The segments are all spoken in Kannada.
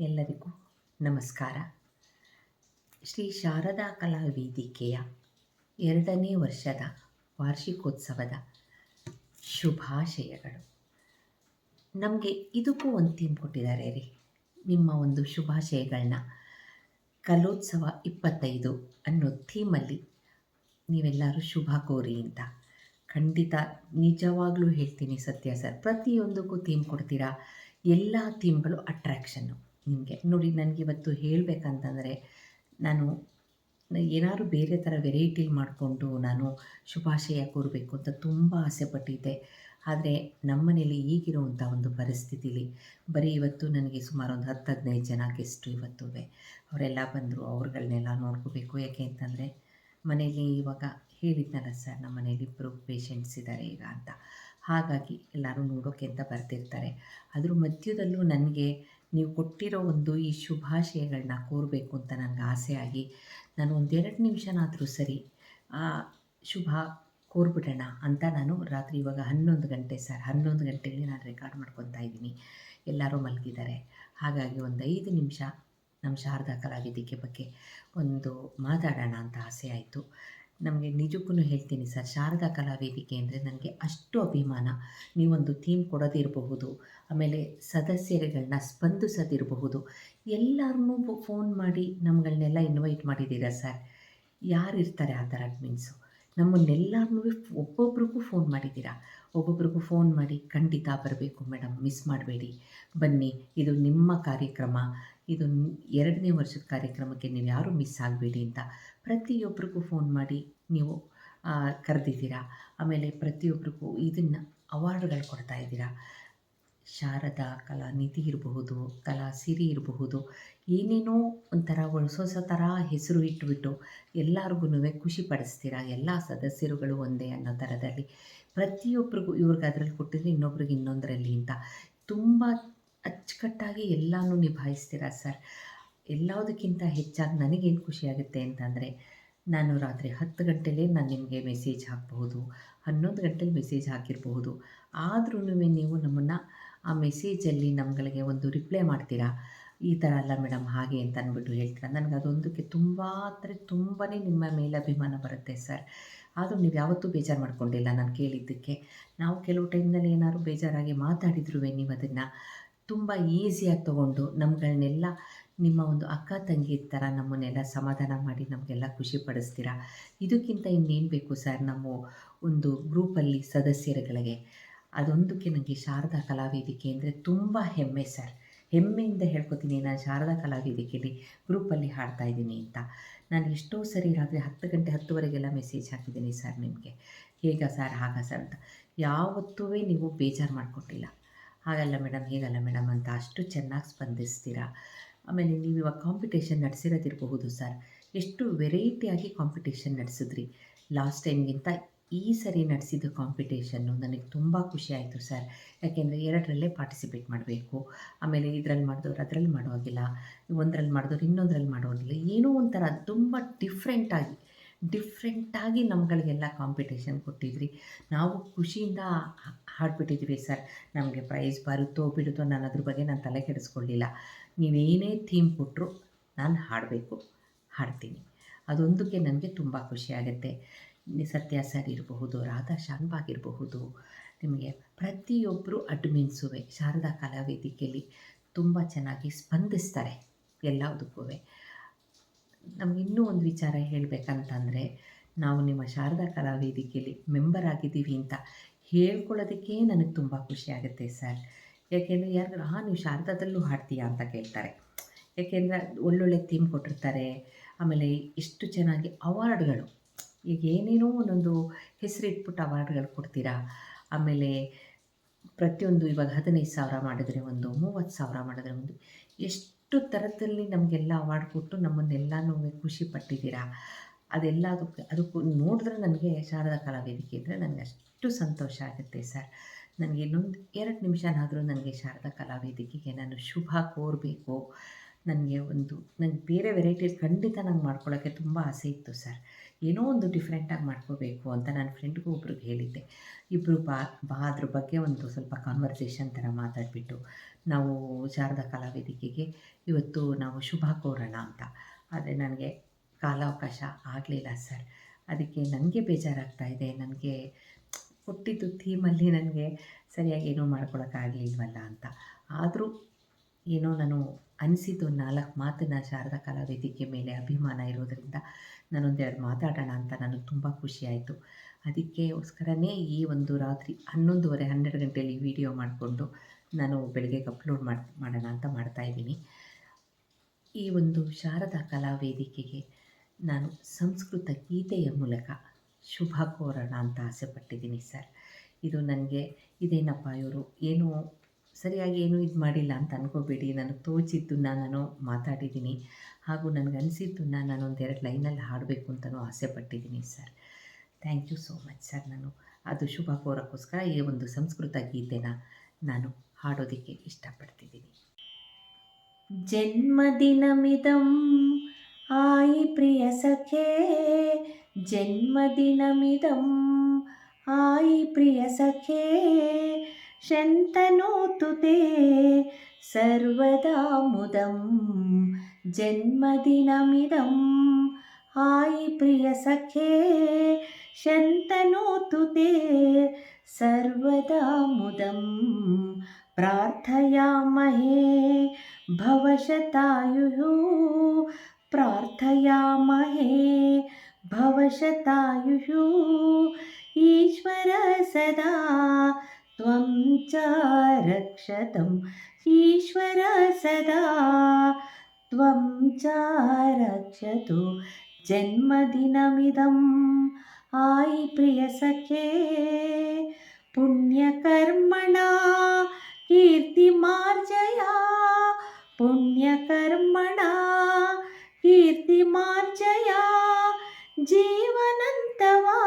ಎಲ್ಲರಿಗೂ ನಮಸ್ಕಾರ. ಶ್ರೀ ಶಾರದಾ ಕಲಾ ವೇದಿಕೆಯ ಎರಡನೇ ವರ್ಷದ ವಾರ್ಷಿಕೋತ್ಸವದ ಶುಭಾಶಯಗಳು. ನಮಗೆ ಇದಕ್ಕೂ ಒಂದು ಥೀಮ್ ಕೊಟ್ಟಿದ್ದಾರೆ ರೀ. ನಿಮ್ಮ ಒಂದು ಶುಭಾಶಯಗಳನ್ನ ಕಲೋತ್ಸವ ಇಪ್ಪತ್ತೈದು ಅನ್ನೋ ಥೀಮಲ್ಲಿ ನೀವೆಲ್ಲರೂ ಶುಭ ಕೋರಿ ಅಂತ. ಖಂಡಿತ ನಿಜವಾಗ್ಲೂ ಹೇಳ್ತೀನಿ ಸತ್ಯ ಸರ್. ಪ್ರತಿಯೊಂದಕ್ಕೂ ಥೀಮ್ ಕೊಡ್ತೀರಾ? ಎಲ್ಲ ಥೀಮ್ಗಳು ಅಟ್ರ್ಯಾಕ್ಷನ್ನು ನಿಮಗೆ ನೋಡಿ ನನಗೆ ಇವತ್ತು ಹೇಳಬೇಕಂತಂದರೆ ನಾನು ಏನಾದ್ರು ಬೇರೆ ಥರ ವೆರೈಟಿ ಮಾಡಿಕೊಂಡು ನಾನು ಶುಭಾಶಯ ಕೋರಬೇಕು ಅಂತ ತುಂಬ ಆಸೆ ಪಟ್ಟಿದ್ದೆ. ಆದರೆ ನಮ್ಮ ಮನೇಲಿ ಈಗಿರುವಂಥ ಒಂದು ಪರಿಸ್ಥಿತಿಲಿ, ಬರೀ ಇವತ್ತು ನನಗೆ ಸುಮಾರು ಒಂದು ಹತ್ತು, ಹದಿನೈದು ಜನ ಗೆಸ್ಟು ಇವತ್ತು ಅವರೆಲ್ಲ ಬಂದರು ಅವ್ರುಗಳನ್ನೆಲ್ಲ ನೋಡ್ಕೋಬೇಕು. ಯಾಕೆ ಅಂತಂದರೆ ಮನೇಲಿ ಇವಾಗ ಹೇಳಿದ್ನಲ್ಲ ಸರ್, ನಮ್ಮ ಮನೇಲಿ ಇಬ್ಬರು ಪೇಷಂಟ್ಸ್ ಇದ್ದಾರೆ ಈಗ ಅಂತ. ಹಾಗಾಗಿ ಎಲ್ಲರೂ ನೋಡೋಕ್ಕೆ ಅಂತ ಬರ್ತಿರ್ತಾರೆ. ಅದ್ರ ಮಧ್ಯದಲ್ಲೂ ನನಗೆ ನೀವು ಕೊಟ್ಟಿರೋ ಒಂದು ಈ ಶುಭಾಶಯಗಳನ್ನ ಕೋರಬೇಕು ಅಂತ ನನಗೆ ಆಸೆ ಆಗಿ ನಾನು ಒಂದೆರಡು ನಿಮಿಷನಾದರೂ ಸರಿ ಶುಭ ಕೋರ್ಬಿಡೋಣ ಅಂತ ನಾನು ರಾತ್ರಿ ಇವಾಗ ಹನ್ನೊಂದು ಗಂಟೆ ಸರ್, ಹನ್ನೊಂದು ಗಂಟೆಗೆ ನಾನು ರೆಕಾರ್ಡ್ ಮಾಡ್ಕೊತಾ ಇದ್ದೀನಿ. ಎಲ್ಲರೂ ಮಲಗಿದ್ದಾರೆ. ಹಾಗಾಗಿ ಒಂದು ಐದು ನಿಮಿಷ ನಮ್ಮ ಶಾರದಾ ಕಲಾವಿದಿಕೆ ಬಗ್ಗೆ ಒಂದು ಮಾತಾಡೋಣ ಅಂತ ಆಸೆ ಆಯಿತು. ನಮಗೆ ನಿಜಕ್ಕೂ ಹೇಳ್ತೀನಿ ಸರ್, ಶಾರದಾ ಕಲಾ ವೇದಿಕೆ ಅಂದರೆ ನನಗೆ ಅಷ್ಟು ಅಭಿಮಾನ. ನೀವೊಂದು ಥೀಮ್ ಕೊಡೋದಿರಬಹುದು, ಆಮೇಲೆ ಸದಸ್ಯರುಗಳನ್ನ ಸ್ಪಂದಿಸೋದಿರಬಹುದು. ಎಲ್ಲರನ್ನೂ ಫೋನ್ ಮಾಡಿ ನಮ್ಗಳನ್ನೆಲ್ಲ ಇನ್ವೈಟ್ ಮಾಡಿದ್ದೀರಾ ಸರ್? ಯಾರು ಇರ್ತಾರೆ ಆ ಥರ ಅಡ್ಮಿನ್ಸು ನಮ್ಮನ್ನೆಲ್ಲರನ್ನೂ ಒಬ್ಬೊಬ್ರಿಗೂ ಫೋನ್ ಮಾಡಿದ್ದೀರಾ? ಒಬ್ಬೊಬ್ರಿಗೂ ಫೋನ್ ಮಾಡಿ ಖಂಡಿತ ಬರಬೇಕು ಮೇಡಮ್ ಮಿಸ್ ಮಾಡಬೇಡಿ. ಬನ್ನಿ, ಇದು ನಿಮ್ಮ ಕಾರ್ಯಕ್ರಮ. ಇದು ಎರಡನೇ ವರ್ಷದ ಕಾರ್ಯಕ್ರಮಕ್ಕೆ ನೀವು ಯಾರೂ ಮಿಸ್ ಆಗಬೇಡಿ ಅಂತ ಪ್ರತಿಯೊಬ್ಬರಿಗೂ ಫೋನ್ ಮಾಡಿ ನೀವು ಕರೆದಿದ್ದೀರಾ? ಆಮೇಲೆ ಪ್ರತಿಯೊಬ್ಬರಿಗೂ ಇದನ್ನು ಅವಾರ್ಡ್ಗಳು ಕೊಡ್ತಾ ಇದ್ದೀರಾ? ಶಾರದಾ ಕಲಾನಿಧಿ ಇರಬಹುದು, ಕಲಾ ಸಿರಿ ಇರಬಹುದು, ಏನೇನೋ ಒಂಥರ ಹೊಸ ಹೊಸ ಥರ ಹೆಸರು ಇಟ್ಬಿಟ್ಟು ಎಲ್ಲರಿಗೂ ಖುಷಿ ಪಡಿಸ್ತೀರಾ? ಎಲ್ಲ ಸದಸ್ಯರುಗಳು ಒಂದೇ ಅನ್ನೋ ಥರದಲ್ಲಿ. ಪ್ರತಿಯೊಬ್ಬರಿಗೂ ಇವ್ರಿಗೆ ಅದರಲ್ಲಿ ಕೊಟ್ಟಿದ್ರೆ ಇನ್ನೊಬ್ರಿಗೆ ಇನ್ನೊಂದರಲ್ಲಿ ಅಂತ. ತುಂಬ ಅಚ್ಚುಕಟ್ಟಾಗಿ ಎಲ್ಲನೂ ನಿಭಾಯಿಸ್ತೀರಾ ಸರ್? ಎಲ್ಲದಕ್ಕಿಂತ ಹೆಚ್ಚಾಗಿ ನನಗೇನು ಖುಷಿಯಾಗುತ್ತೆ ಅಂತಂದರೆ, ನಾನು ರಾತ್ರಿ ಹತ್ತು ಗಂಟೆಲೇ ನಾನು ನಿಮಗೆ ಮೆಸೇಜ್ ಹಾಕಬಹುದು, ಹನ್ನೊಂದು ಗಂಟೆಲಿ ಮೆಸೇಜ್ ಹಾಕಿರಬಹುದು. ಆದ್ರೂ ನೀವು ನಮ್ಮನ್ನು ಆ ಮೆಸೇಜಲ್ಲಿ ನಮ್ಗಳಿಗೆ ಒಂದು ರಿಪ್ಲೈ ಮಾಡ್ತೀರಾ? ಈ ಥರ ಅಲ್ಲ ಮೇಡಮ್ ಹಾಗೆ ಅಂತ ಅಂದ್ಬಿಟ್ಟು ಹೇಳ್ತೀರಾ? ನನಗೆ ಅದೊಂದಕ್ಕೆ ತುಂಬ ಅಂದರೆ ತುಂಬಾ ನಿಮ್ಮ ಮೇಲೆ ಅಭಿಮಾನ ಬರುತ್ತೆ ಸರ್. ಆದರೂ ನೀವು ಯಾವತ್ತೂ ಬೇಜಾರು ಮಾಡ್ಕೊಂಡಿಲ್ಲ ನಾನು ಕೇಳಿದ್ದಕ್ಕೆ. ನಾವು ಕೆಲವು ಟೈಮ್ನಲ್ಲಿ ಏನಾದ್ರು ಬೇಜಾರಾಗಿ ಮಾತಾಡಿದ್ರು ನೀವು ಅದನ್ನು. ತುಂಬ ಈಸಿಯಾಗಿ ತೊಗೊಂಡು ನಮ್ಗಳನ್ನೆಲ್ಲ ನಿಮ್ಮ ಒಂದು ಅಕ್ಕ ತಂಗಿ ಥರ ನಮ್ಮನ್ನೆಲ್ಲ ಸಮಾಧಾನ ಮಾಡಿ ನಮಗೆಲ್ಲ ಖುಷಿ ಪಡಿಸ್ತೀರಾ? ಇದಕ್ಕಿಂತ ಇನ್ನೇನು ಬೇಕು ಸರ್ ನಮ್ಮ ಒಂದು ಗ್ರೂಪಲ್ಲಿ ಸದಸ್ಯರುಗಳಿಗೆ? ಅದೊಂದಕ್ಕೆ ನನಗೆ ಶಾರದಾ ಕಲಾವೇದಿಕೆ ಅಂದರೆ ತುಂಬ ಹೆಮ್ಮೆ ಸರ್. ಹೆಮ್ಮೆಯಿಂದ ಹೇಳ್ಕೊತೀನಿ, ನಾನು ಶಾರದಾ ಕಲಾವೇದಿಕೆಯಲ್ಲಿ ಗ್ರೂಪಲ್ಲಿ ಹಾಡ್ತಾ ಇದ್ದೀನಿ ಅಂತ. ನಾನು ಎಷ್ಟೋ ಸರಿ ರಾತ್ರಿ ಹತ್ತು ಗಂಟೆ ಹತ್ತುವರೆಗೆಲ್ಲ ಮೆಸೇಜ್ ಹಾಕಿದ್ದೀನಿ ಸರ್ ನಿಮಗೆ. ಹೇಗ ಸರ್, ಹಾಗ ಸರ್ ಅಂತ. ಯಾವತ್ತೂ ನೀವು ಬೇಜಾರು ಮಾಡಿಕೊಟ್ಟಿಲ್ಲ. ಹಾಗಲ್ಲ ಮೇಡಮ್, ಹೇಗಲ್ಲ ಮೇಡಮ್ ಅಂತ ಅಷ್ಟು ಚೆನ್ನಾಗಿ ಸ್ಪಂದಿಸ್ತೀರಾ? ಆಮೇಲೆ ನೀವು ಇವಾಗ ಕಾಂಪಿಟೇಷನ್ ನಡೆಸಿರೋದಿರಬಹುದು ಸರ್. ಎಷ್ಟು ವೆರೈಟಿಯಾಗಿ ಕಾಂಪಿಟೇಷನ್ ನಡೆಸಿದ್ರಿ? ಲಾಸ್ಟ್ ಟೈಮ್ಗಿಂತ ಈ ಸರಿ ನಡೆಸಿದ ಕಾಂಪಿಟೇಷನ್ನು ನನಗೆ ತುಂಬ ಖುಷಿ ಆಯಿತು ಸರ್. ಯಾಕೆಂದರೆ ಎರಡರಲ್ಲೇ ಪಾರ್ಟಿಸಿಪೇಟ್ ಮಾಡಬೇಕು. ಆಮೇಲೆ ಇದರಲ್ಲಿ ಮಾಡಿದವ್ರು ಅದರಲ್ಲಿ ಮಾಡೋವಾಗಿಲ್ಲ, ಒಂದರಲ್ಲಿ ಮಾಡಿದವ್ರು ಇನ್ನೊಂದರಲ್ಲಿ ಮಾಡೋದಿಲ್ಲ ಏನೋ ಒಂಥರ ತುಂಬ ಡಿಫ್ರೆಂಟಾಗಿ ಡಿಫ್ರೆಂಟಾಗಿ ನಮ್ಗಳಿಗೆಲ್ಲ ಕಾಂಪಿಟೇಷನ್ ಕೊಟ್ಟಿದ್ರಿ. ನಾವು ಖುಷಿಯಿಂದ ಹಾಡ್ಬಿಟ್ಟಿದ್ವಿ ಸರ್ ನಮಗೆ ಪ್ರೈಸ್ ಬರುತ್ತೋ ಬಿಡುತ್ತೋ ನಾನು ಅದ್ರ ಬಗ್ಗೆ ನಾನು ತಲೆ ಕೆಡಿಸ್ಕೊಳ್ಳಿಲ್ಲ. ನೀವೇನೇ ಥೀಮ್ ಕೊಟ್ಟರು ನಾನು ಹಾಡಬೇಕು, ಹಾಡ್ತೀನಿ. ಅದೊಂದಕ್ಕೆ ನನಗೆ ತುಂಬ ಖುಷಿಯಾಗುತ್ತೆ ಸತ್ಯ ಸರ್ ಇರಬಹುದು, ರಾಧಾ ಶಾನ್ಬಾಗಿರಬಹುದು ನಿಮಗೆ ಪ್ರತಿಯೊಬ್ಬರು ಅಡ್ಮಿನ್ಸುವೆ ಶಾರದಾ ಕಲಾ ವೇದಿಕೆಯಲ್ಲಿ ತುಂಬ ಚೆನ್ನಾಗಿ ಸ್ಪಂದಿಸ್ತಾರೆ ಎಲ್ಲದಕ್ಕೂ ನಮ್ಗೆ ಇನ್ನೂ ಒಂದು ವಿಚಾರ ಹೇಳಬೇಕಂತಂದರೆ, ನಾವು ನಿಮ್ಮ ಶಾರದಾ ಕಲಾ ವೇದಿಕೆಯಲ್ಲಿ ಮೆಂಬರ್ ಆಗಿದ್ದೀವಿ ಅಂತ ಹೇಳ್ಕೊಳ್ಳೋದಕ್ಕೆ ನನಗೆ ತುಂಬ ಖುಷಿಯಾಗುತ್ತೆ ಸರ್. ಯಾಕೆಂದರೆ ಯಾರಿಗೂ ಹಾಂ, ನೀವು ಶಾರದಾದಲ್ಲೂ ಹಾಡ್ತೀಯಾ? ಅಂತ ಕೇಳ್ತಾರೆ. ಯಾಕೆಂದರೆ ಒಳ್ಳೊಳ್ಳೆ ಥೀಮ್ ಕೊಟ್ಟಿರ್ತಾರೆ. ಆಮೇಲೆ ಎಷ್ಟು ಚೆನ್ನಾಗಿ ಅವಾರ್ಡ್ಗಳು, ಈಗ ಏನೇನೋ ಒಂದೊಂದು ಹೆಸರಿಟ್ಬಿಟ್ಟು ಅವಾರ್ಡ್ಗಳು ಕೊಡ್ತೀರಾ? ಆಮೇಲೆ ಪ್ರತಿಯೊಂದು ಇವಾಗ ಹದಿನೈದು ಸಾವಿರ ಮಾಡಿದ್ರೆ ಒಂದು, ಮೂವತ್ತು ಸಾವಿರ ಮಾಡಿದ್ರೆ ಒಂದು, ಎಷ್ಟು ಥರದಲ್ಲಿ ನಮಗೆಲ್ಲ ಅವಾರ್ಡ್ ಕೊಟ್ಟು ನಮ್ಮನ್ನೆಲ್ಲನೂ ಖುಷಿ ಪಟ್ಟಿದ್ದೀರಾ? ಅದೆಲ್ಲ ಅದಕ್ಕೆ ಅದಕ್ಕೂ ನೋಡಿದ್ರೆ ನನಗೆ ಶಾರದಾ ಕಲಾ ವೇದಿಕೆ ಇದ್ದರೆ ನನಗೆ ಅಷ್ಟು ಸಂತೋಷ ಆಗುತ್ತೆ ಸರ್. ನನಗೆ ಇನ್ನೊಂದು ಎರಡು ನಿಮಿಷನಾದರೂ ನನಗೆ ಶಾರದಾ ಕಲಾ ವೇದಿಕೆಗೆ ನಾನು ಶುಭ ಕೋರಬೇಕು. ನನಗೆ ಒಂದು ನನಗೆ ಬೇರೆ ವೆರೈಟೀಸ್ ಖಂಡಿತ ನಂಗೆ ಮಾಡ್ಕೊಳ್ಳೋಕ್ಕೆ ತುಂಬ ಆಸೆ ಇತ್ತು ಸರ್. ಏನೋ ಒಂದು ಡಿಫ್ರೆಂಟಾಗಿ ಮಾಡ್ಕೋಬೇಕು ಅಂತ ನನ್ನ ಫ್ರೆಂಡ್ಗೂ ಒಬ್ರಿಗೆ ಹೇಳಿದ್ದೆ. ಇಬ್ಬರು ಬಾ ಬಾ ಅದ್ರ ಬಗ್ಗೆ ಒಂದು ಸ್ವಲ್ಪ ಕಾನ್ವರ್ಸೇಷನ್ ಥರ ಮಾತಾಡಿಬಿಟ್ಟು, ನಾವು ಶಾರದಾ ಕಲಾವೇದಿಕೆಗೆ ಇವತ್ತು ನಾವು ಶುಭ ಕೋರೋಣ ಅಂತ. ಆದರೆ ನನಗೆ ಕಾಲಾವಕಾಶ ಆಗಲಿಲ್ಲ ಸರ್. ಅದಕ್ಕೆ ನನಗೆ ಬೇಜಾರಾಗ್ತಾ ಇದೆ. ನನಗೆ ಕೊಟ್ಟಿದ್ದು ಥೀಮಲ್ಲಿ ನನಗೆ ಸರಿಯಾಗಿ ಏನೂ ಮಾಡ್ಕೊಳಕ್ಕಾಗಲಿಲ್ವಲ್ಲ ಅಂತ. ಆದರೂ ಏನೋ ನಾನು ಅನಿಸಿದ್ದು ನಾಲ್ಕು ಮಾತನ್ನ ಶಾರದಾ ಕಲಾವೇದಿಕೆ ಮೇಲೆ ಅಭಿಮಾನ ಇರೋದರಿಂದ ನಾನೊಂದೆರಡು ಮಾತಾಡೋಣ ಅಂತ ನನಗೆ ತುಂಬ ಖುಷಿಯಾಯಿತು ಅದಕ್ಕೋಸ್ಕರನೇ ಈ ಒಂದು ರಾತ್ರಿ ಹನ್ನೊಂದುವರೆ, ಹನ್ನೆರಡು ಗಂಟೆಯಲ್ಲಿ ವಿಡಿಯೋ ಮಾಡಿಕೊಂಡು ನಾನು ಬೆಳಗ್ಗೆ ಅಪ್ಲೋಡ್ ಮಾಡಿ, ಮಾಡೋಣ ಅಂತ ಮಾಡ್ತಾಯಿದ್ದೀನಿ ಈ ಒಂದು ಶಾರದಾ ಕಲಾವೇದಿಕೆಗೆ ನಾನು ಸಂಸ್ಕೃತ ಗೀತೆಯ ಮೂಲಕ ಶುಭ ಕೋರೋಣ ಅಂತ ಆಸೆಪಟ್ಟಿದ್ದೀನಿ ಸರ್. ಇದು ನನಗೆ ಇದೇನಪ್ಪ ಇವರು ಏನು ಸರಿಯಾಗಿ ಏನೂ ಇದು ಮಾಡಿಲ್ಲ ಅಂತ ಅನ್ಕೋಬೇಡಿ. ನನಗೆ ತೋಚಿದ್ದು ನಾನು ಮಾತಾಡಿದ್ದೀನಿ. ಹಾಗೂ ನನಗೆ ಅನಿಸಿದ್ದು ನಾನು ಒಂದೆರಡು ಲೈನಲ್ಲಿ ಹಾಡಬೇಕು ಅಂತಲೂ ಆಸೆ ಪಟ್ಟಿದ್ದೀನಿ sir. Thank you so much sir ನಾನು. ಅದು ಶುಭ ಕೋರಕ್ಕೋಸ್ಕರ ಈ ಒಂದು ಸಂಸ್ಕೃತ ಗೀತೆನ ನಾನು ಹಾಡೋದಕ್ಕೆ ಇಷ್ಟಪಡ್ತಿದ್ದೀನಿ. ಜನ್ಮದಿನಮಿದಂ ಆಯಿ ಪ್ರಿಯ ಸಖೇ, ಜನ್ಮದಿನಮಿದಂ ಆಯಿ ಪ್ರಿಯ ಸಖೇ शन्तनोतु ते सर्वदा मुदं जन्मदिनमिदम् आयि प्रियसखे शन्तनोतु ते सर्वदा मुदं प्रार्थयामहे भवशतायुः प्रार्थयामहे भवशतायुः ईश्वर सदा त्वं च रक्षतम् ईश्वर सदा त्वं च रक्षतु जन्मदिनमिदम् आयि प्रियसखे पुण्यकर्मणा कीर्तिमार्जया। पुण्यकर्मणा कीर्तिमार्जया जीवनन्तवा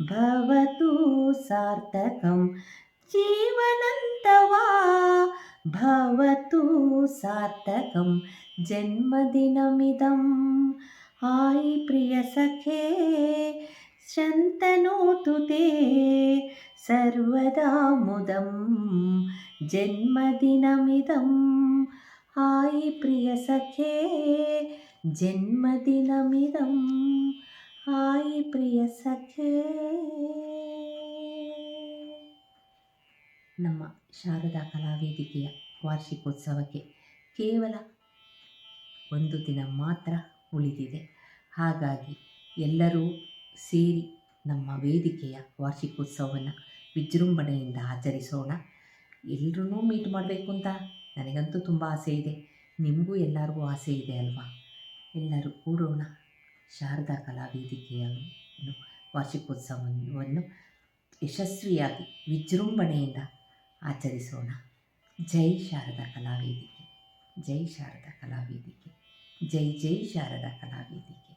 भवतु सार्थकं जीवनन्तवा भवतु सार्थकं जन्मदिनमिदम् आयि प्रियसखे शन्तनोतु ते सर्वदा मुदं जन्मदिनमिदम् आयि प्रियसखे जन्मदिनमिदम् आयि प्रियसखे ನಮ್ಮ ಶಾರದಾ ಕಲಾವೇದಿಕೆಯ ವಾರ್ಷಿಕೋತ್ಸವಕ್ಕೆ ಕೇವಲ ಒಂದು ದಿನ ಮಾತ್ರ ಉಳಿದಿದೆ. ಹಾಗಾಗಿ ಎಲ್ಲರೂ ಸೇರಿ ನಮ್ಮ ವೇದಿಕೆಯ ವಾರ್ಷಿಕೋತ್ಸವವನ್ನು ವಿಜೃಂಭಣೆಯಿಂದ ಆಚರಿಸೋಣ. ಎಲ್ಲರೂ ಮೀಟ್ ಮಾಡಬೇಕು ಅಂತ ನನಗಂತೂ ತುಂಬ ಆಸೆ ಇದೆ. ನಿಮಗೂ ಎಲ್ಲರಿಗೂ ಆಸೆ ಇದೆ ಅಲ್ವಾ? ಎಲ್ಲರೂ ಕೂಡೋಣ ಶಾರದಾ ಕಲಾವೇದಿಕೆಯನ್ನು ವಾರ್ಷಿಕೋತ್ಸವವನ್ನು ಯಶಸ್ವಿಯಾಗಿ ವಿಜೃಂಭಣೆಯಿಂದ ಆಚರಿಸೋಣ. ಜೈ ಶಾರದಾ ಕಲಾವೇದಿಕೆ. ಜೈ ಶಾರದಾ ಕಲಾವೇದಿಕೆ. ಜೈ ಜೈ ಶಾರದಾ ಕಲಾವೇದಿಕೆ.